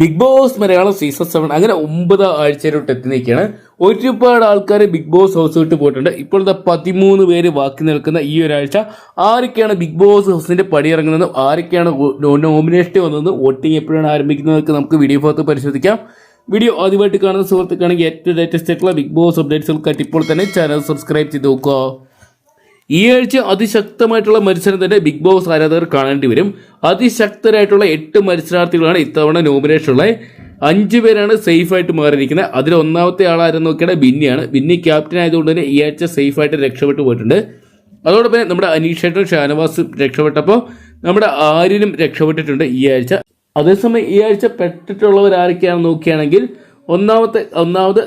Bigg Boss Malayalam season seven അങ്ങനെ ഒമ്പത് ആഴ്ചയിലോട്ട് എത്തി നിൽക്കുകയാണ്. ഒരുപാട് ആൾക്കാർ ബിഗ് ബോസ് ഹൗസ് വിട്ട് പോയിട്ടുണ്ട്. ഇപ്പോഴത്തെ പതിമൂന്ന് പേര് ബാക്കി നിൽക്കുന്ന ഈ ഒരാഴ്ച. ആരൊക്കെയാണ് ബിഗ് ബോസ് ഹൗസിന്റെ പടിയിറങ്ങുന്നതും ആരൊക്കെയാണ് നോമിനേഷൻ വന്നതെന്നും വോട്ടിംഗ് എപ്പോഴാണ് ആരംഭിക്കുന്നതൊക്കെ നമുക്ക് വീഡിയോ ഭാഗത്ത് പരിശോധിക്കാം. വീഡിയോ ആദ്യമായിട്ട് കാണുന്ന സുഹൃത്തുക്കാണെങ്കിൽ ഏറ്റവും ലേറ്റസ്റ്റ് ആയിട്ടുള്ള ബിഗ് ബോസ് അപ്ഡേറ്റ്സുകൾക്കായിട്ട് ഇപ്പോൾ തന്നെ ചാനൽ സബ്സ്ക്രൈബ് ചെയ്ത് നോക്കുക. ഈ ആഴ്ച അതിശക്തമായിട്ടുള്ള മത്സരം തന്നെ ബിഗ് ബോസ് ആരാധകർ കാണേണ്ടി വരും. അതിശക്തരായിട്ടുള്ള എട്ട് മത്സരാർത്ഥികളാണ് ഇത്തവണ നോമിനേഷൻ ഉള്ളത്. അഞ്ച് പേരാണ് സേഫ് ആയിട്ട് മാറിയിരിക്കുന്നത്. അതിൽ ഒന്നാമത്തെ ആളാരെന്ന് നോക്കിയാൽ ബിന്നിയാണ്. ബിന്നി ക്യാപ്റ്റൻ ആയതുകൊണ്ട് തന്നെ ഈ ആഴ്ച സേഫ് ആയിട്ട് രക്ഷപ്പെട്ടു പോയിട്ടുണ്ട്. അതോടൊപ്പം നമ്മുടെ അനീഷേട്ടും ഷാനവാസും രക്ഷപ്പെട്ടപ്പോൾ നമ്മുടെ ആര്യനും രക്ഷപ്പെട്ടിട്ടുണ്ട് ഈ ആഴ്ച. അതേസമയം ഈ ആഴ്ച പെട്ടിട്ടുള്ളവർ ആരൊക്കെയാണെന്ന് നോക്കുകയാണെങ്കിൽ ഒന്നാമത്തെ ഒന്നാമത്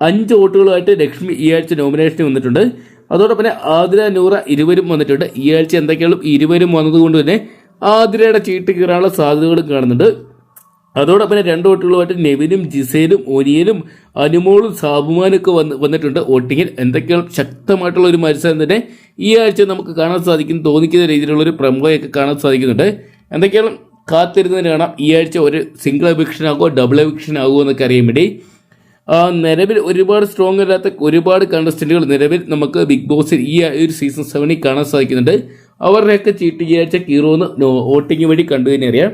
അഞ്ച് വോട്ടുകളുമായിട്ട് ലക്ഷ്മി ഈ ആഴ്ച നോമിനേഷൻ വന്നിട്ടുണ്ട്. അതോടൊപ്പം ആതിര നൂറ ഇരുവരും വന്നിട്ടുണ്ട്. ഈ ആഴ്ച എന്തൊക്കെയാണ് ഇരുവരും വന്നതുകൊണ്ട് തന്നെ ആതിരയുടെ ചീട്ട് കീറാനുള്ള സാധ്യതകളും കാണുന്നുണ്ട്. അതോടൊപ്പം രണ്ട് വോട്ടുകളുമായിട്ട് നെവിനും ജിസേനും ഒനിയനും അനുമോളും സാബുമാനും ഒക്കെ വന്ന് വന്നിട്ടുണ്ട്. വോട്ടിങ്ങിൽ എന്തൊക്കെയാണ് ശക്തമായിട്ടുള്ള ഒരു മത്സരം തന്നെ ഈ ആഴ്ച നമുക്ക് കാണാൻ സാധിക്കും തോന്നിക്കുന്ന രീതിയിലുള്ള ഒരു പ്രമുഖയൊക്കെ കാണാൻ സാധിക്കുന്നുണ്ട്. എന്തൊക്കെയാണ് കാത്തിരുന്നതിന് കാണാം. ഈ ആഴ്ച ഒരു സിംഗിൾ എവിക്ഷൻ ആകുമോ ഡബിൾ എവിക്ഷൻ ആകുമോ എന്നൊക്കെ അറിയാൻ വേണ്ടി. നിലവിൽ ഒരുപാട് സ്ട്രോങ് അല്ലാത്ത ഒരുപാട് കണ്ടസ്റ്റന്റുകൾ നിലവിൽ നമുക്ക് ബിഗ് ബോസിൽ ഈ ഒരു സീസൺ സെവനിൽ കാണാൻ സാധിക്കുന്നുണ്ട്. അവരുടെയൊക്കെ ചീട്ട് ഈ കീറോന്ന് വോട്ടിംഗ് വഴി കണ്ടു തന്നെ അറിയാം.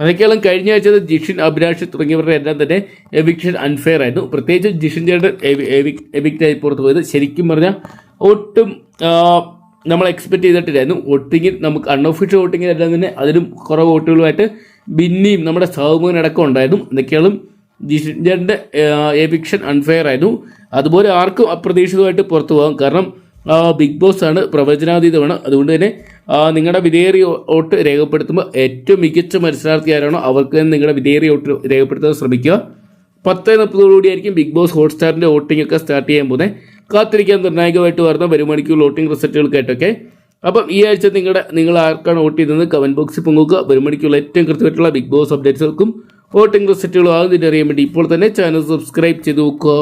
അതൊക്കെയാണ് കഴിഞ്ഞ ആഴ്ച ജിഷിൻ അഭിലാഷ് തുടങ്ങിയവരുടെ എല്ലാം തന്നെ എവിക്ഷൻ അൺഫെയർ ആയിരുന്നു. പ്രത്യേകിച്ച് ജിഷിൻ ചേട്ടൻ എവിക്റ്റ് ആയി പുറത്തു പോയത് ശരിക്കും പറഞ്ഞാൽ ഒട്ടും നമ്മൾ എക്സ്പെക്ട് ചെയ്തിട്ടില്ലായിരുന്നു. വോട്ടിങ്ങിൽ നമുക്ക് അൺഒഫീഷ്യൽ വോട്ടിങ്ങിൽ എല്ലാം തന്നെ അതിലും കുറവ് വോട്ടുകളുമായിട്ട് ബിന്നിയും നമ്മുടെ സൗമുഖൻ അടക്കം ഉണ്ടായിരുന്നു. എന്തൊക്കെയാണ് ജിഷിന്റെ എവിക്ഷൻ അൺഫെയർ ആയിരുന്നു. അതുപോലെ ആർക്കും അപ്രതീക്ഷിതമായിട്ട് പുറത്തു പോകാം. കാരണം ബിഗ് ബോസ് ആണ് പ്രവചനാതീതമാണ് അതുകൊണ്ട് തന്നെ നിങ്ങളുടെ വിധേയറിയ വോട്ട് രേഖപ്പെടുത്തുമ്പോൾ ഏറ്റവും മികച്ച മത്സരാർത്ഥി ആരാണോ അവർക്ക് തന്നെ നിങ്ങളുടെ വിധേയറിയ വോട്ട് രേഖപ്പെടുത്താൻ ശ്രമിക്കുക. പത്ത് മുപ്പതോടുകൂടിയായിരിക്കും ബിഗ് ബോസ് ഹോട്ട്സ്റ്റാറിന്റെ വോട്ടിംഗ് ഒക്കെ സ്റ്റാർട്ട് ചെയ്യാൻ പോകുന്നത്. കാത്തിരിക്കാൻ നിർണായകമായിട്ട് വരുന്ന വരും മണിക്കൂർ വോട്ടിംഗ് റിസൾട്ടുകൾക്കായിട്ടൊക്കെ അപ്പം ഈ ആഴ്ച നിങ്ങളുടെ നിങ്ങൾ ആർക്കാണ് വോട്ട് ചെയ്തത് കമന്റ് ബോക്സിൽ പങ്കുവെക്കുക. വരും മണിക്കുള്ള ഏറ്റവും കൃത്യമായിട്ടുള്ള ബിഗ് ബോസ് അപ്ഡേറ്റ്സുകൾക്കും വോട്ടിംഗ് റിസൾട്ടുകളും ആദ്യം അറിയാൻ വേണ്ടി ഇപ്പോൾ തന്നെ ചാനൽ സബ്സ്ക്രൈബ് ചെയ്ത് നോക്കുക